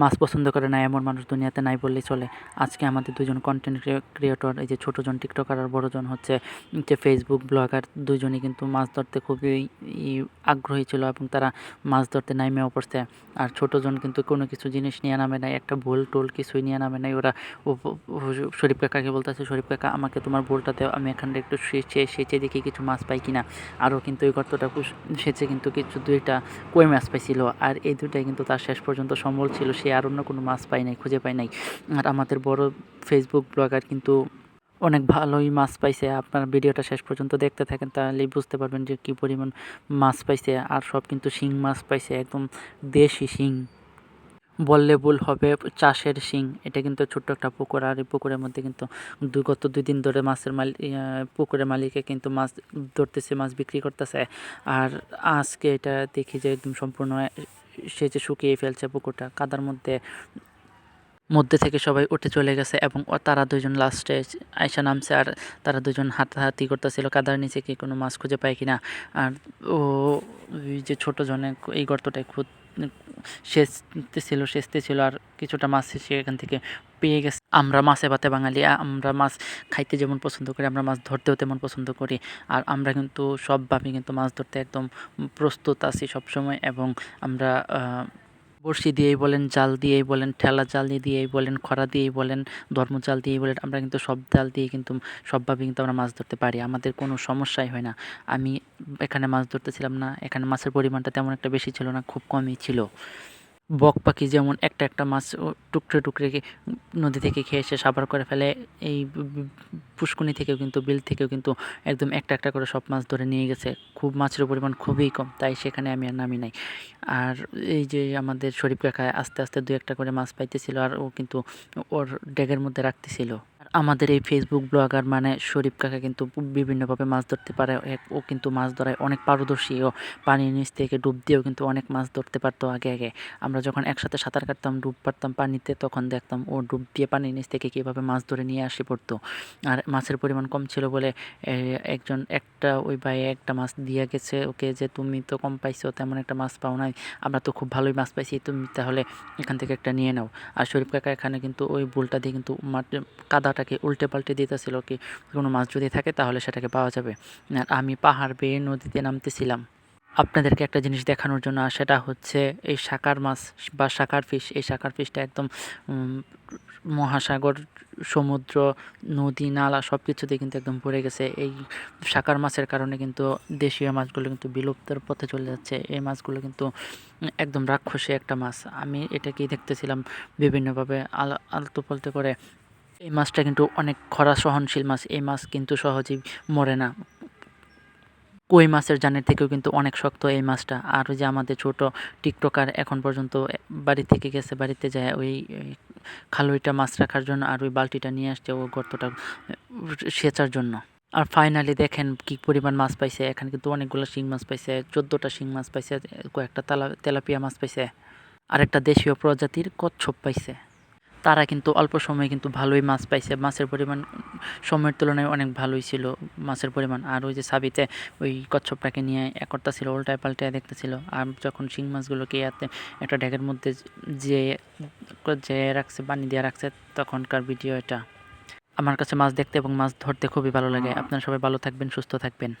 মাছ পছন্দ করে না, এমন মানুষ দুনিয়াতে নাই বললেই চলে। আজকে আমাদের দুজন কন্টেন্ট ক্রিয়েটর এই যে ছোটোজন টিকটকার আর বড়জন হচ্ছে, যে ফেসবুক ব্লগার দুজনই কিন্তু মাছ ধরতে খুবই আগ্রহী ছিল এবং তারা মাছ ধরতে নামেও পড়ছে। আর ছোটোজন কিন্তু কোনো কিছু জিনিস নিয়ে নামে নাই, একটা বোল টোল কিছুই নিয়ে নামে নাই। ওরা শরীফ কাকাকে বলতেছে, শরীফ কাকা, আমাকে তোমার বোলটা দেও, আমি এখানটা একটু সেচে সেচে দেখি কিছু মাছ পাই কিনা। আরও কিন্তু ওই গর্তটা সেচে কিন্তু কিছু দুইটা কই মাছ পাইছিল। আর এই দুইটাই কিন্তু তার শেষ পর্যন্ত সম্বল ছিল, সে আর অন্য কোনো মাছ পাই নাই, খুঁজে পাই নাই। আর আমাদের বড় ফেসবুক ব্লগার কিন্তু অনেক ভালোই মাছ পাইছে। আপনার ভিডিওটা শেষ পর্যন্ত দেখতে থাকেন, তাহলেই বুঝতে পারবেন যে কী পরিমাণ মাছ পাইছে। আর সব কিন্তু শিং মাছ পাইছে, একদম দেশি শিং। বললে ভুল হবে, চাষের শিং। এটা কিন্তু ছোট্ট একটা পুকুর, আর এই পুকুরের মধ্যে কিন্তু গত দুই দিন ধরে মাছের মালিক পুকুরের মালিকে কিন্তু মাছ ধরতেছে, মাছ বিক্রি করতেছে। আর আজকে এটা দেখি যে একদম সম্পূর্ণ সে যে শুকিয়ে ফেলছে পুকুরটা কাদার মধ্যে মধ্যে থেকে সবাই উঠে চলে গেছে এবং তারা দুজন লাস্টে আয়সা নামছে আর তারা দুজন হাতাহাতি করতেছিল। কাদার নিচে কি কোনো মাছ খুঁজে পায় কিনা? আর ও যে ছোটো জনে এই গর্তটায় খুদ সেচতে ছিল সেচতে ছিল আর কিছুটা মাছ সে এখান থেকে পেয়ে গেছে। আমরা মাছে ভাতে বাঙালি, আমরা মাছ খাইতে যেমন পছন্দ করি, আমরা মাছ ধরতেও তেমন পছন্দ করি। আর আমরা কিন্তু সবভাবে কিন্তু মাছ ধরতে একদম প্রস্তুত আছি সবসময় এবং আমরা বড়শি দিয়েই বলেন, জাল দিয়েই বলেন, ঠেলা জাল দিয়েই বলেন, খরা দিয়েই বলেন, ধর্ম জাল দিয়েই বলেন, আমরা কিন্তু সব জাল দিয়ে কিন্তু সবভাবে কিন্তু আমরা মাছ ধরতে পারি। আমাদের কোনো সমস্যাই হয় না। আমি এখানে মাছ ধরতেছিলাম না, এখানে মাছের পরিমাণটা তেমন একটা বেশি ছিল না, খুব কমই ছিল। বক পাখি যেমন একটা একটা মাছ টুকরে টুকরে নদী থেকে খেয়ে এসে সাবার করে ফেলে, এই পুষ্কুনি থেকেও কিন্তু, বিল থেকেও কিন্তু একদম একটা একটা করে সব মাছ ধরে নিয়ে গেছে। খুব মাছের পরিমাণ খুবই কম, তাই সেখানে আমি আর নামি নাই। আর এই যে আমাদের শরীফ কাকা আস্তে আস্তে দু একটা করে মাছ পাইতেছিল, আর ও কিন্তু ওর ড্যাগের মধ্যে রাখতেছিল। আমাদের এই ফেসবুক ব্লগার মানে শরীফ কাকা কিন্তু বিভিন্নভাবে মাছ ধরতে পারে। ও কিন্তু মাছ ধরায় অনেক পারদর্শী। ও পানির নিচ থেকে ডুব দিয়েও কিন্তু অনেক মাছ ধরতে পারতো আগে আগে। আমরা যখন একসাথে সাঁতার কাটতাম, ডুব পারতাম পানিতে, তখন দেখতাম ও ডুব দিয়ে পানির নিচ থেকে কীভাবে মাছ ধরে নিয়ে আসি পড়তো। আর মাছের পরিমাণ কম ছিল বলে একজন, একটা ওই ভাই একটা মাছ দিয়ে গেছে ওকে যে, তুমি তো কম পাইছো, তেমন একটা মাছ পাও নাই। আমরা তো খুব ভালোই মাছ পাইছি, তুমি তাহলে এখান থেকে একটা নিয়ে নাও। আর শরীফ কাকা এখানে কিন্তু ওই বুলটা দিয়ে কিন্তু মাঠ কাদাটাকে উল্টে পাল্টে দিতেছিল কি, কোনো মাছ যদি থাকে তাহলে সেটাকে পাওয়া যাবে। আর আমি পাহাড় বেয়ে নদীতে নামতেছিলাম। আপনাদেরকে একটা জিনিস দেখানোর জন্য, সেটা হচ্ছে এই শাকার মাছ বা শাকার ফিশ। এই শাকার ফিশটা একদম মহাসাগর, সমুদ্র, নদী, নালা সব কিছুতে কিন্তু একদম ভরে গেছে। এই শাকার মাছের কারণে কিন্তু দেশীয় মাছগুলো কিন্তু বিলুপ্তের পথে চলে যাচ্ছে। এই মাছগুলো কিন্তু একদম রাক্ষসী একটা মাছ। আমি এটাকেই দেখতেছিলাম বিভিন্নভাবে আল আলতু পালতু করে। এই মাছটা কিন্তু অনেক খরা সহনশীল মাছ, এই মাছ কিন্তু সহজেই মরে না। কই মাছের জানের থেকেও কিন্তু অনেক শক্ত এই মাছটা। আর ওই যে আমাদের ছোট টিকটকার এখন পর্যন্ত বাড়ি থেকে গেছে, বাড়িতে যায় ওই খালুইটা মাছ রাখার জন্য আর ওই বালতিটা নিয়ে আসছে ও গর্তটা সেচার জন্য। আর ফাইনালি দেখেন কি পরিমাণ মাছ পাইছে। এখানে কিন্তু অনেকগুলো শিং মাছ পাইছে, চোদ্দোটা শিং মাছ পাইছে, কয়েকটা তেলা, তেলাপিয়া মাছ পাইছে। আর একটা দেশীয় প্রজাতির কচ্ছপ পাইছে। তারা কিন্তু অল্প সময়ে কিন্তু ভালোই মাছ পাইছে। মাছের পরিমাণ সময়ের তুলনায় অনেক ভালোই ছিল মাছের পরিমাণ। আর ওই যে সাবিতে ওই কচ্ছপটাকে নিয়ে একর্তা ছিল উল্টায় পাল্টায় দেখতেছিল। আর যখন শিং মাছগুলোকে ইয়াতে একটা ড্যাগের মধ্যে যে যে রাখছে পানি দিয়ে রাখছে তখনকার ভিডিও এটা। আমার কাছে মাছ দেখতে এবং মাছ ধরতে খুবই ভালো লাগে। আপনারা সবাই ভালো থাকবেন সুস্থ থাকবেন।